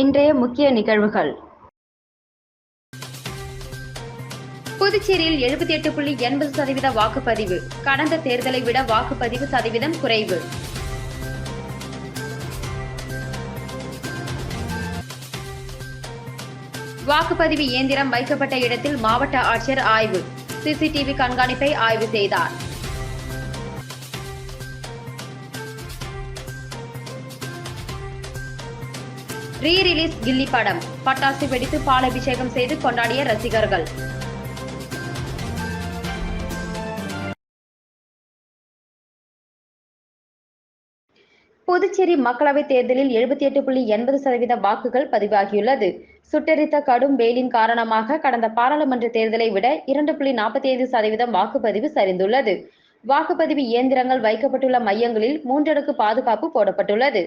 இன்றைய முக்கிய நிகழ்வுகள். புதுச்சேரியில் எழுபத்தி எட்டு புள்ளி எண்பது சதவீத வாக்குப்பதிவு. கடந்த தேர்தலை விட வாக்குப்பதிவு சதவீதம் குறைவு. வாக்குப்பதிவு இயந்திரம் வைக்கப்பட்ட இடத்தில் மாவட்ட ஆட்சியர் ஆய்வு. சிசிடிவி கண்காணிப்பை ஆய்வு செய்தார். ரீ ரிலீஸ் கில்லி படம். பட்டாசு வெடித்து பாலபிஷேகம் செய்து கொண்டாடிய ரசிகர்கள். புதுச்சேரி மக்களவைத் தேர்தலில் எழுபத்தி எட்டு புள்ளி எண்பது சதவீத வாக்குகள் பதிவாகியுள்ளது. சுட்டெரித்த கடும் வெயிலின் காரணமாக கடந்த பாராளுமன்ற தேர்தலை விட இரண்டு புள்ளி நாற்பத்தி ஐந்து சதவீதம் வாக்குப்பதிவு சரிந்துள்ளது. வாக்குப்பதிவு இயந்திரங்கள் வைக்கப்பட்டுள்ள மையங்களில் மூன்றடுக்கு பாதுகாப்பு போடப்பட்டுள்ளது.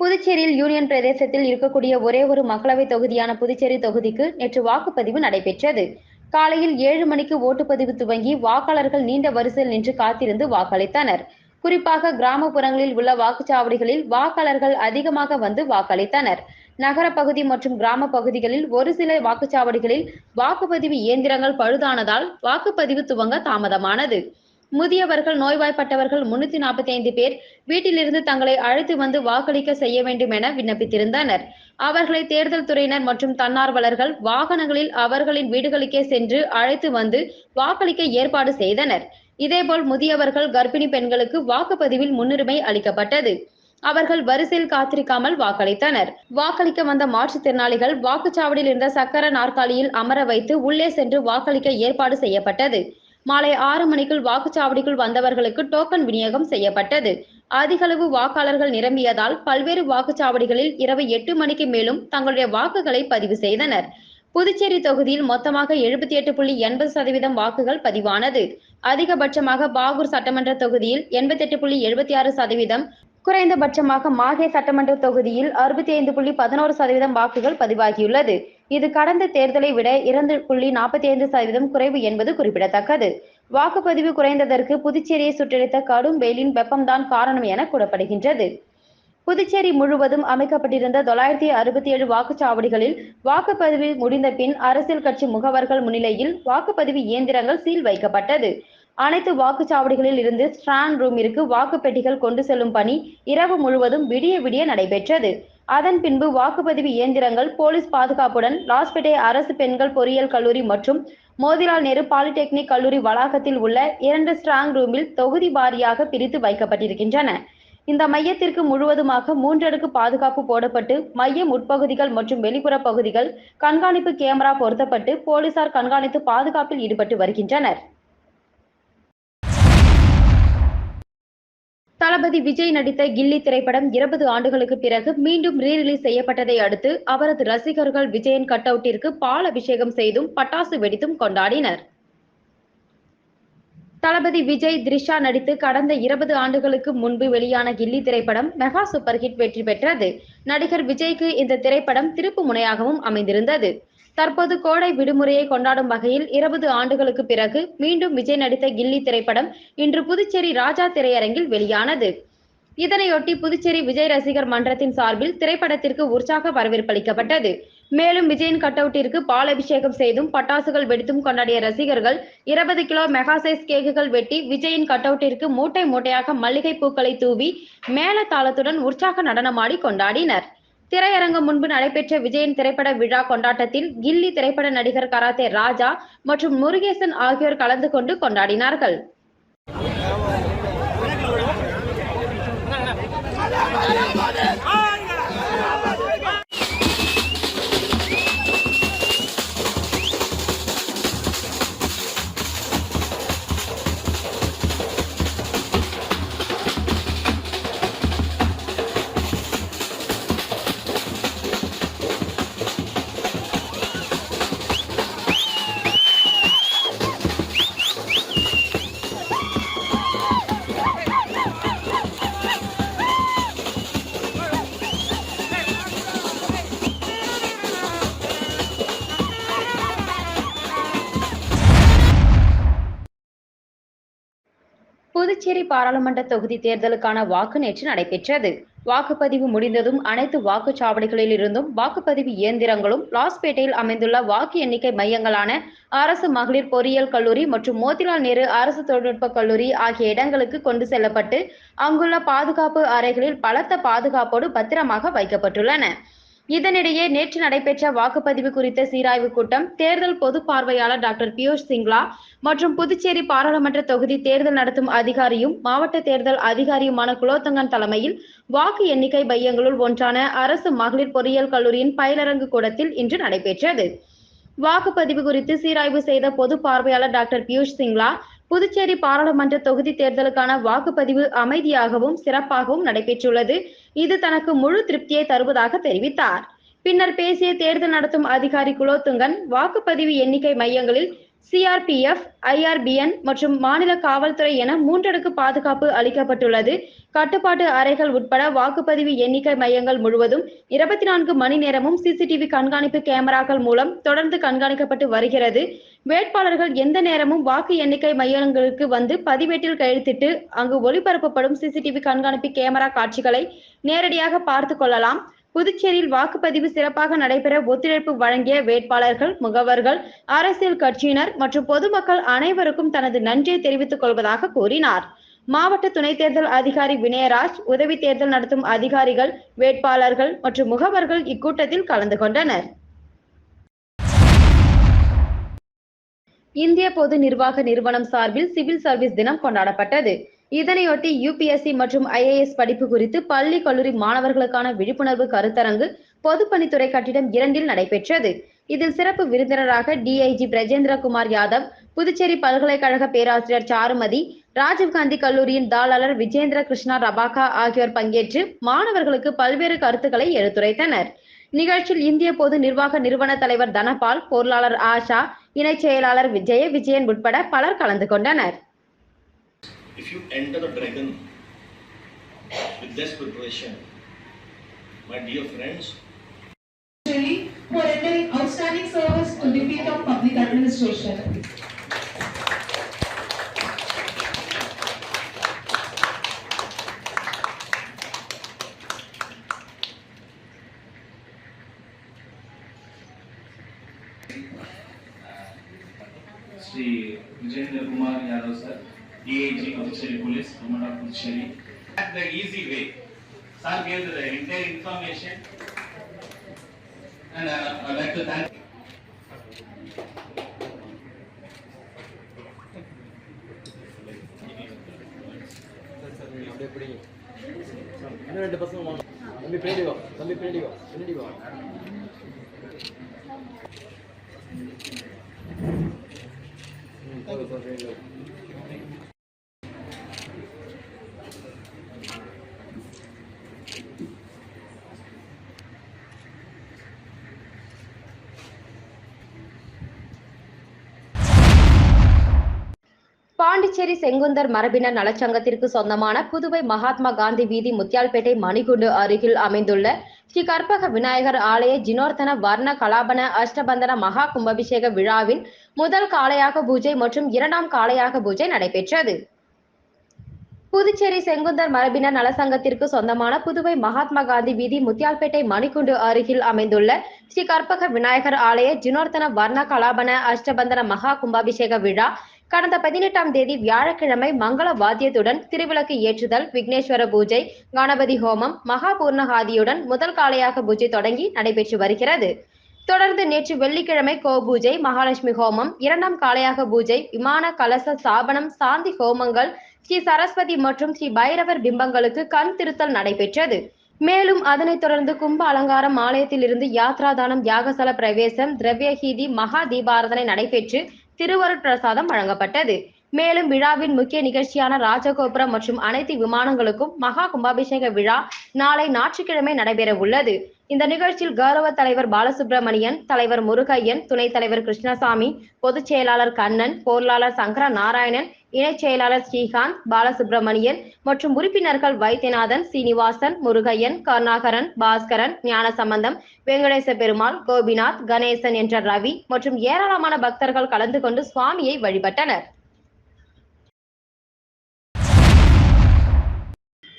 புதுச்சேரியில் யூனியன் பிரதேசத்தில் இருக்கக்கூடிய ஒரே ஒரு மக்களவைத் தொகுதியான புதுச்சேரி தொகுதிக்கு நேற்று வாக்குப்பதிவு நடைபெற்றது. காலையில் ஏழு மணிக்கு ஓட்டுப்பதிவு துவங்கி வாக்காளர்கள் நீண்ட வரிசையில் நின்று காத்திருந்து வாக்களித்தனர். குறிப்பாக கிராமப்புறங்களில் உள்ள வாக்குச்சாவடிகளில் வாக்காளர்கள் அதிகமாக வந்து வாக்களித்தனர். நகர பகுதி மற்றும் கிராம பகுதிகளில் ஒரு சில வாக்குச்சாவடிகளில் வாக்குப்பதிவு இயந்திரங்கள் பழுதானதால் வாக்குப்பதிவு துவங்க தாமதமானது. முதியவர்கள் நோய்வாய்ப்பட்டவர்கள் முன்னூத்தி நாற்பத்தி ஐந்து பேர் வீட்டிலிருந்து தங்களை அழைத்து வந்து வாக்களிக்க செய்ய வேண்டும் என விண்ணப்பித்திருந்தனர். அவர்களை தேர்தல் துறையினர் மற்றும் தன்னார்வலர்கள் வாகனங்களில் அவர்களின் வீடுகளுக்கே சென்று அழைத்து வந்து வாக்களிக்க ஏற்பாடு செய்தனர். இதேபோல் முதியவர்கள் கர்ப்பிணி பெண்களுக்கு வாக்குப்பதிவில் முன்னுரிமை அளிக்கப்பட்டது. அவர்கள் வரிசையில் காத்திருக்காமல் வாக்களித்தனர். வாக்களிக்க வந்த மாற்றுத்திறனாளிகள் வாக்குச்சாவடியில் இருந்த சக்கர நாற்காலியில் அமர வைத்து உள்ளே சென்று வாக்களிக்க ஏற்பாடு செய்யப்பட்டது. மாலை ஆறு மணிக்குள் வாக்குச்சாவடிக்குள் வந்தவர்களுக்கு டோக்கன் விநியோகம் செய்யப்பட்டது. அதிகளவு வாக்காளர்கள் நிரம்பியதால் பல்வேறு வாக்குச்சாவடிகளில் இரவு எட்டு மணிக்கு மேலும் தங்களுடைய வாக்குகளை பதிவு செய்தனர். புதுச்சேரி தொகுதியில் மொத்தமாக எழுபத்தி எட்டு புள்ளி எண்பது சதவீதம் வாக்குகள் பதிவானது. அதிகபட்சமாக பாகூர் சட்டமன்ற தொகுதியில் எண்பத்தி எட்டு புள்ளி எழுபத்தி ஆறு சதவீதம் குறைந்தபட்சமாக மாகே சட்டமன்ற தொகுதியில் அறுபத்தி ஐந்து புள்ளி பதினோரு சதவீதம் வாக்குகள் பதிவாகியுள்ளது. இது கடந்த தேர்தலை விட இரண்டு புள்ளி நாற்பத்தி ஐந்து சதவீதம் குறைவு என்பது குறிப்பிடத்தக்கது. வாக்குப்பதிவு குறைந்ததற்கு புதுச்சேரியை சுற்றடித்த கடும் வெயிலின் வெப்பம்தான் காரணம் என கூறப்படுகின்றது. புதுச்சேரி முழுவதும் அமைக்கப்பட்டிருந்த தொள்ளாயிரத்தி அறுபத்தி ஏழு வாக்குச்சாவடிகளில் வாக்குப்பதிவு முடிந்த பின் அரசியல் கட்சி முகவர்கள் முன்னிலையில் வாக்குப்பதிவு இயந்திரங்கள் சீல் வைக்கப்பட்டது. அனைத்து வாக்குச்சாவடிகளில் இருந்து ஸ்ட்ராங் ரூமிற்கு வாக்குப்பெட்டிகள் கொண்டு செல்லும் பணி இரவு முழுவதும் விடிய விடிய நடைபெற்றது. அதன் பின்பு வாக்குப்பதிவு இயந்திரங்கள் போலீஸ் பாதுகாப்புடன் லாஸ்பேட்டை அரசு பெண்கள் பொறியியல் கல்லூரி மற்றும் மோதிலால் நேரு பாலிடெக்னிக் கல்லூரி வளாகத்தில் உள்ள இரண்டு ஸ்ட்ராங் ரூமில் தொகுதி வாரியாக பிரித்து வைக்கப்பட்டிருக்கின்றன. இந்த மையத்திற்கு முழுவதுமாக மூன்றடுக்கு பாதுகாப்பு போடப்பட்டு மையம் உட்பகுதிகள் மற்றும் வெளிப்புற பகுதிகள் கண்காணிப்பு கேமரா பொருத்தப்பட்டு போலீசார் கண்காணித்து பாதுகாப்பில் ஈடுபட்டு வருகின்றனர். தளபதி விஜய் நடித்த கில்லி திரைப்படம் இருபது ஆண்டுகளுக்கு பிறகு மீண்டும் ரீ ரிலீஸ் செய்யப்பட்டதை அடுத்து அவரது ரசிகர்கள் விஜயன் கட் அவுட்டிற்கு பால் அபிஷேகம் செய்தும் பட்டாசு வெடித்தும் கொண்டாடினர். தளபதி விஜய் த்ரிஷா நடித்து கடந்த இருபது ஆண்டுகளுக்கு முன்பு வெளியான கில்லி திரைப்படம் மெகா சூப்பர் ஹிட் வெற்றி பெற்றது. நடிகர் விஜய்க்கு இந்த திரைப்படம் திருப்பு முனையாகவும் அமைந்திருந்தது. தற்போது கோடை விடுமுறையை கொண்டாடும் வகையில் இருபது ஆண்டுகளுக்கு பிறகு மீண்டும் விஜய் நடித்த கில்லி திரைப்படம் இன்று புதுச்சேரி ராஜா திரையரங்கில் வெளியானது. இதனையொட்டி புதுச்சேரி விஜய் ரசிகர் மன்றத்தின் சார்பில் திரைப்படத்திற்கு உற்சாக வரவேற்பளிக்கப்பட்டது மேலும் விஜயின் கட்டவுட்டிற்கு பால் அபிஷேகம் செய்தும் பட்டாசுகள் வெடித்தும் கொண்டாடிய ரசிகர்கள் இருபது கிலோ மெகா சைஸ் கேக்குகள் வெட்டி விஜயின் கட்டவுட்டிற்கு மூட்டை மூட்டையாக மல்லிகை பூக்களை தூவி மேல தாளத்துடன் உற்சாக நடனமாடி கொண்டாடினர். திரையரங்கம் முன்பு நடைபெற்ற விஜயன் திரைப்பட விழா கொண்டாட்டத்தில் கில்லி திரைப்பட நடிகர் கராத்தே ராஜா மற்றும் முருகேசன் ஆகியோர் கலந்து கொண்டு கொண்டாடினார்கள். புதுச்சேரி பாராளுமன்ற தொகுதி தேர்தலுக்கான வாக்கு நேற்று நடைபெற்றது. வாக்குப்பதிவு முடிந்ததும் அனைத்து வாக்குச்சாவடிகளில் இருந்தும் வாக்குப்பதிவு இயந்திரங்களும் லாஸ்பேட்டையில் அமைந்துள்ள வாக்கு எண்ணிக்கை மையங்களான அரசு மகளிர் பொறியியல் கல்லூரி மற்றும் மோதிலால் நேரு அரசு தொழில்நுட்ப கல்லூரி ஆகிய இடங்களுக்கு கொண்டு செல்லப்பட்டு அங்குள்ள பாதுகாப்பு அறைகளில் பலத்த பாதுகாப்போடு பத்திரமாக வைக்கப்பட்டுள்ளன. இதனிடையே நேற்று நடைபெற்ற வாக்குப்பதிவு குறித்த சீராய்வு கூட்டம் தேர்தல் பொது பார்வையாளர் டாக்டர் பியூஷ் சிங்லா மற்றும் புதுச்சேரி பாராளுமன்ற தொகுதி தேர்தல் நடத்தும் அதிகாரியும் மாவட்ட தேர்தல் அதிகாரியுமான குலோத்தங்கன் தலைமையில் வாக்கு எண்ணிக்கை மையங்களுள் ஒன்றான அரசு மகளிர் பொறியியல் கல்லூரியின் பயிலரங்கு கூடத்தில் இன்று நடைபெற்றது. வாக்குப்பதிவு குறித்து சீராய்வு செய்த பொது பார்வையாளர் டாக்டர் பியூஷ் சிங்லா புதுச்சேரி பாராளுமன்ற தொகுதி தேர்தலுக்கான வாக்குப்பதிவு அமைதியாகவும் சிறப்பாகவும் நடைபெற்றுள்ளது. இது தனக்கு முழு திருப்தியை தருவதாக தெரிவித்தார். பின்னர் பேசிய தேர்தல் நடத்தும் அதிகாரி குலோத்துங்கன் வாக்குப்பதிவு எண்ணிக்கை மையங்களில் சிஆர்பிஎஃப் ஐஆர்பிஎன் மற்றும் மாநில காவல்துறை என மூன்றடுக்கு பாதுகாப்பு அளிக்கப்பட்டுள்ளது. கட்டுப்பாட்டு அறைகள் உட்பட வாக்குப்பதிவு எண்ணிக்கை மையங்கள் முழுவதும் இருபத்தி நான்கு மணி நேரமும் சிசிடிவி கண்காணிப்பு கேமராக்கள் மூலம் தொடர்ந்து கண்காணிக்கப்பட்டு வருகிறது. வேட்பாளர்கள் எந்த நேரமும் வாக்கு எண்ணிக்கை மையங்களுக்கு வந்து பதிவேட்டில் கையெழுத்திட்டு அங்கு ஒளிபரப்பப்படும் சிசிடிவி கண்காணிப்பு கேமரா காட்சிகளை நேரடியாக பார்த்து கொள்ளலாம். புதுச்சேரியில் வாக்குப்பதிவு சிறப்பாக நடைபெற ஒத்துழைப்பு வழங்கிய வேட்பாளர்கள் முகவர்கள் அரசியல் கட்சியினர் மற்றும் பொதுமக்கள் அனைவருக்கும் தனது நன்றியை தெரிவித்துக் கொள்வதாக கூறினார். மாவட்ட துணை தேர்தல் அதிகாரி வினயராஜ் உதவி தேர்தல் நடத்தும் அதிகாரிகள் வேட்பாளர்கள் மற்றும் முகவர்கள் இக்கூட்டத்தில் கலந்து கொண்டனர். இந்திய பொது நிர்வாக நிறுவனம் சார்பில் சிவில் சர்வீஸ் தினம் கொண்டாடப்பட்டது. இதனையொட்டி யுபிஎஸ்சி மற்றும் ஐஏஎஸ் படிப்பு குறித்து பள்ளி கல்லூரி மாணவர்களுக்கான விழிப்புணர்வு கருத்தரங்கு பொதுப்பணித்துறை கட்டிடம் இரண்டில் நடைபெற்றது. இதில் சிறப்பு விருந்தினராக டிஐஜி பிரஜேந்திரகுமார் யாதவ் புதுச்சேரி பல்கலைக்கழக பேராசிரியர் சாருமதி ராஜீவ்காந்தி கல்லூரியின் தாளாளர் விஜேந்திர கிருஷ்ணா ரபாகா ஆகியோர் பங்கேற்று மாணவர்களுக்கு பல்வேறு கருத்துக்களை எடுத்துரைத்தனர். நிகழ்ச்சியில் இந்திய பொது நிர்வாக நிறுவன தலைவர் தனபால் பொருளாளர் ஆஷா இணைச் செயலாளர் விஜய விஜயன் உட்பட பலர் கலந்து கொண்டனர். If you enter the dragon with this preparation, my dear friends, for rendering outstanding service to the field of public administration. Information. And uh, I'd like to thank அப்படியே பிடிங்க இன்னும் ரெண்டு பசங்க வாங்க தம்பி பின்னாடி வா தம்பி பின்னாடி வா பின்னாடி வா ம், பாண்டிச்சேரி செங்குந்தர் மரபினர் நலச்சங்கத்திற்கு சொந்தமான புதுவை மகாத்மா காந்தி வீதி முத்தியால்பேட்டை மணிகுண்டு அருகில் அமைந்துள்ள ஸ்ரீ கற்பக விநாயகர் ஆலய ஜினோர்த்தன வர்ண கலாபன அஷ்டபந்தன மகா கும்பாபிஷேக விழாவின் முதல் காளையாக பூஜை மற்றும் இரண்டாம் காளையாக பூஜை நடைபெற்றது. புதுச்சேரி செங்குந்தர் மரபினர் நலசங்கத்திற்கு சொந்தமான புதுவை மகாத்மா காந்தி வீதி முத்தியால்பேட்டை மணிக்குண்டு அருகில் அமைந்துள்ள ஸ்ரீ கற்பக விநாயகர் ஆலய ஜினோர்த்தன வர்ண கலாபன அஷ்டபந்தன மகா கும்பாபிஷேக விழா கடந்த பதினெட்டாம் தேதி வியாழக்கிழமை மங்கள வாத்தியத்துடன் திருவிளக்கு ஏற்றுதல் விக்னேஸ்வர பூஜை கணபதி ஹோமம் மகா பூர்ணகாதியுடன் முதல் காளையாக பூஜை தொடங்கி நடைபெற்று வருகிறது. தொடர்ந்து நேற்று வெள்ளிக்கிழமை கோபூஜை மகாலட்சுமி ஹோமம் இரண்டாம் காளையாக பூஜை விமான கலச ஸ்தாபனம் சாந்தி ஹோமங்கள் ஸ்ரீ சரஸ்வதி மற்றும் ஸ்ரீ பைரவர் பிம்பங்களுக்கு கண் திருத்தல் நடைபெற்றது. மேலும் அதனைத் தொடர்ந்து கும்ப அலங்காரம் ஆலயத்திலிருந்து யாத்ராதானம் யாகசல பிரவேசம் திரவியஹீதி மகா தீபாரதனை நடைபெற்று திருவருட் பிரசாதம் வழங்கப்பட்டது. மேலும் விழாவின் முக்கிய நிகழ்ச்சியான ராஜகோபுரம் மற்றும் அனைத்து விமானங்களுக்கும் மகா கும்பாபிஷேக விழா நாளை ஞாயிற்றுக்கிழமை நடைபெற உள்ளது. இந்த நிகழ்ச்சியில் கௌரவ தலைவர் பாலசுப்ரமணியன் தலைவர் முருகையன் துணைத் தலைவர் கிருஷ்ணசாமி பொதுச் செயலாளர் கண்ணன் பொருளாளர் சங்கர நாராயணன் இணைச் செயலாளர் ஸ்ரீகாந்த் பாலசுப்ரமணியன் மற்றும் உறுப்பினர்கள் வைத்தியநாதன் சீனிவாசன் முருகையன் கருணாகரன் பாஸ்கரன் ஞானசம்பந்தம் வெங்கடேச பெருமாள் கோபிநாத் கணேசன் என்ற ரவி மற்றும் ஏராளமான பக்தர்கள் கலந்து கொண்டு சுவாமியை வழிபட்டனர்.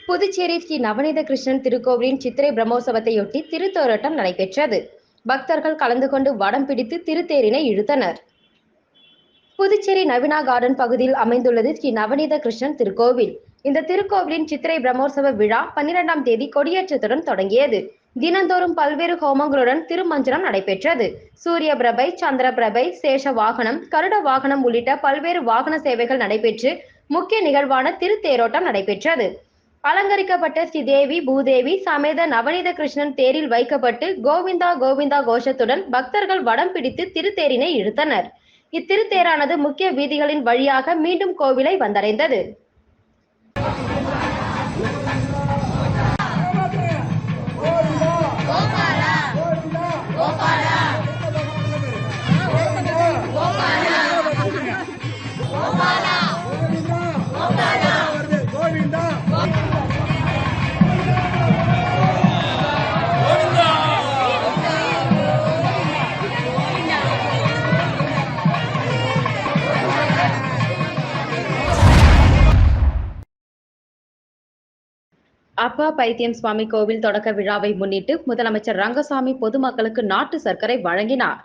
புதுச்சேரி ஸ்ரீ நவநீத கிருஷ்ணன் திருக்கோவிலின் சித்திரை பிரம்மோற்சவத்தையொட்டி திருத்தோரட்டம் நடைபெற்றது. பக்தர்கள் கலந்து கொண்டு வடம் பிடித்து திருத்தேரினை இழுத்தனர். புதுச்சேரி நவீனா கார்டன் பகுதியில் அமைந்துள்ளது ஸ்ரீ நவநீத கிருஷ்ணன் திருக்கோவில். இந்த திருக்கோவிலின் சித்திரை பிரம்மோற்சவ விழா பன்னிரெண்டாம் தேதி கொடியேற்றத்துடன் தொடங்கியது. தினந்தோறும் பல்வேறு ஹோமங்களுடன் திருமஞ்சனம் நடைபெற்றது. சூரிய பிரபை சந்திர பிரபை சேஷ வாகனம் கருட வாகனம் உள்ளிட்ட பல்வேறு வாகன சேவைகள் நடைபெற்று முக்கிய நிகழ்வான திருத்தேரோட்டம் நடைபெற்றது. அலங்கரிக்கப்பட்ட ஸ்ரீதேவி பூதேவி சமேத நவநீத கிருஷ்ணன் தேரில் வைக்கப்பட்டு கோவிந்தா கோவிந்தா கோஷத்துடன் பக்தர்கள் வடம் பிடித்து திருத்தேரினை இழுத்தனர். இத்திருத்தேரானது முக்கிய வீதிகளின் வழியாக மீண்டும் கோவிலை வந்தடைந்தது. அப்பா பைத்தியம் சுவாமி கோவில் தொடக்க விழாவை முன்னிட்டு முதலமைச்சர் ரங்கசாமி பொதுமக்களுக்கு நாட்டு சர்க்கரை வழங்கினார்.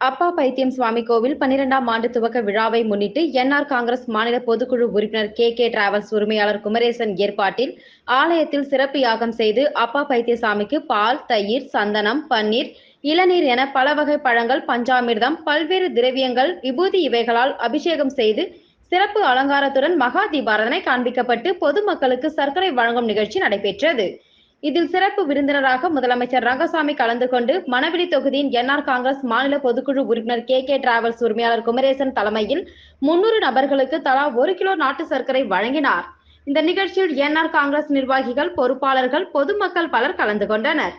அப்பா பைத்தியம் சுவாமி கோவில் பன்னிரெண்டாம் ஆண்டு துவக்க விழாவை முன்னிட்டு என்ஆர் காங்கிரஸ் மாநில பொதுக்குழு உறுப்பினர் கே கே டிராவல்ஸ் உரிமையாளர் குமரேசன் ஏற்பாட்டில் ஆலயத்தில் சிறப்பு யாகம் செய்து அப்பா பைத்தியசாமிக்கு பால் தயிர் சந்தனம் பன்னீர் இளநீர் என பல வகை பழங்கள் பஞ்சாமிர்தம் பல்வேறு திரவியங்கள் விபூதி இவைகளால் அபிஷேகம் செய்து சிறப்பு அலங்காரத்துடன் மகா தீபாரதனை காண்பிக்கப்பட்டு பொதுமக்களுக்கு சர்க்கரை வழங்கும் நிகழ்ச்சி நடைபெற்றது. இதில் சிறப்பு விருந்தினராக முதலமைச்சர் ரங்கசாமி கலந்து கொண்டு மணவெளி தொகுதியின் என்ஆர் காங்கிரஸ் மாநில பொதுக்குழு உறுப்பினர் கே கே டிராவல்ஸ் உரிமையாளர் குமரேசன் தலைமையில் முன்னூறு நபர்களுக்கு தலா ஒரு கிலோ நாட்டு சர்க்கரை வழங்கினார். இந்த நிகழ்ச்சியில் என்ஆர் காங்கிரஸ் நிர்வாகிகள் பொறுப்பாளர்கள் பொதுமக்கள் பலர் கலந்து கொண்டனர்.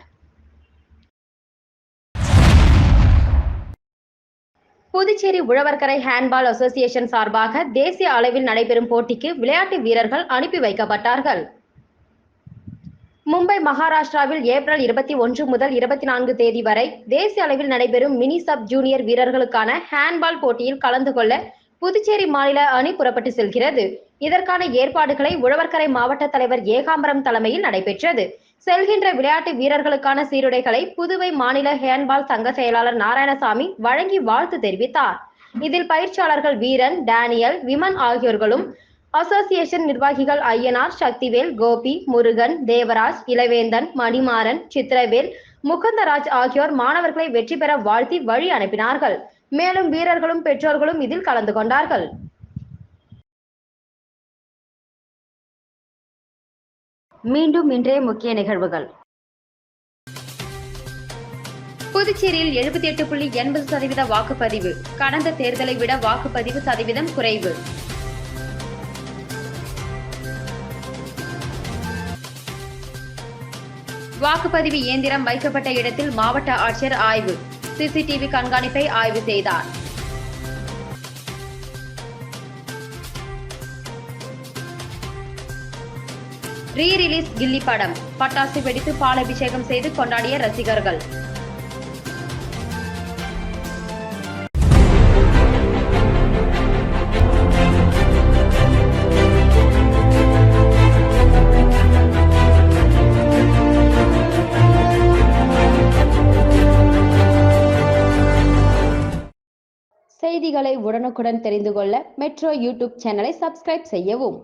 புதுச்சேரி உழவர்கரை ஹேண்ட்பால் அசோசியேஷன் சார்பாக தேசிய அளவில் நடைபெறும் போட்டிக்கு விளையாட்டு வீரர்கள் அனுப்பி வைக்கப்பட்டார்கள். மும்பை மகாராஷ்டிராவில் ஏப்ரல் இருபத்தி ஒன்று முதல் இருபத்தி நான்கு தேதி வரை தேசிய அளவில் நடைபெறும் மினி சப் ஜூனியர் வீரர்களுக்கான ஹேண்ட்பால் போட்டியில் கலந்து கொள்ள புதுச்சேரி மாநில அணி புறப்பட்டு செல்கிறது. இதற்கான ஏற்பாடுகளை உழவர்கரை மாவட்ட தலைவர் ஏகாம்பரம் தலைமையில் நடைபெற்றது. செல்கின்ற விளையாட்டு வீரர்களுக்கான சீருடைகளை புதுவை மாநில ஹேண்ட்பால் சங்க செயலாளர் நாராயணசாமி வழங்கி வாழ்த்து தெரிவித்தார். இதில் பயிற்சியாளர்கள் வீரன் டேனியல் விமன் ஆகியோர்களும் அசோசியேஷன் நிர்வாகிகள் ஐயனார் சக்திவேல் கோபி முருகன் தேவராஜ் இளவேந்தன் மணிமாறன் சித்திரவேல் முகந்தராஜ் ஆகியோர் மாணவர்களை வெற்றி பெற வாழ்த்தி வழி அனுப்பினார்கள். மேலும் வீரர்களும் பெற்றோர்களும் இதில் கலந்து கொண்டார்கள். மீண்டும் இன்றைய முக்கிய நிகழ்வுகள். புதுச்சேரியில் எழுபத்தி எட்டு புள்ளி எண்பது சதவீத வாக்குப்பதிவு. கடந்த தேர்தலை விட வாக்குப்பதிவு சதவீதம் குறைவு. வாக்குப்பதிவு இயந்திரம் வைக்கப்பட்ட இடத்தில் மாவட்ட ஆட்சியர் ஆய்வு. சிசிடிவி கண்காணிப்பை ஆய்வு செய்தார். ரீ ரிலீஸ் கில்லி படம். பட்டாசு வெடித்து பால் அபிஷேகம் செய்து கொண்டாடிய ரசிகர்கள். செய்திகளை உடனுக்குடன் தெரிந்து கொள்ள மெட்ரோ யூடியூப் சேனலை சப்ஸ்கிரைப் செய்யவும்.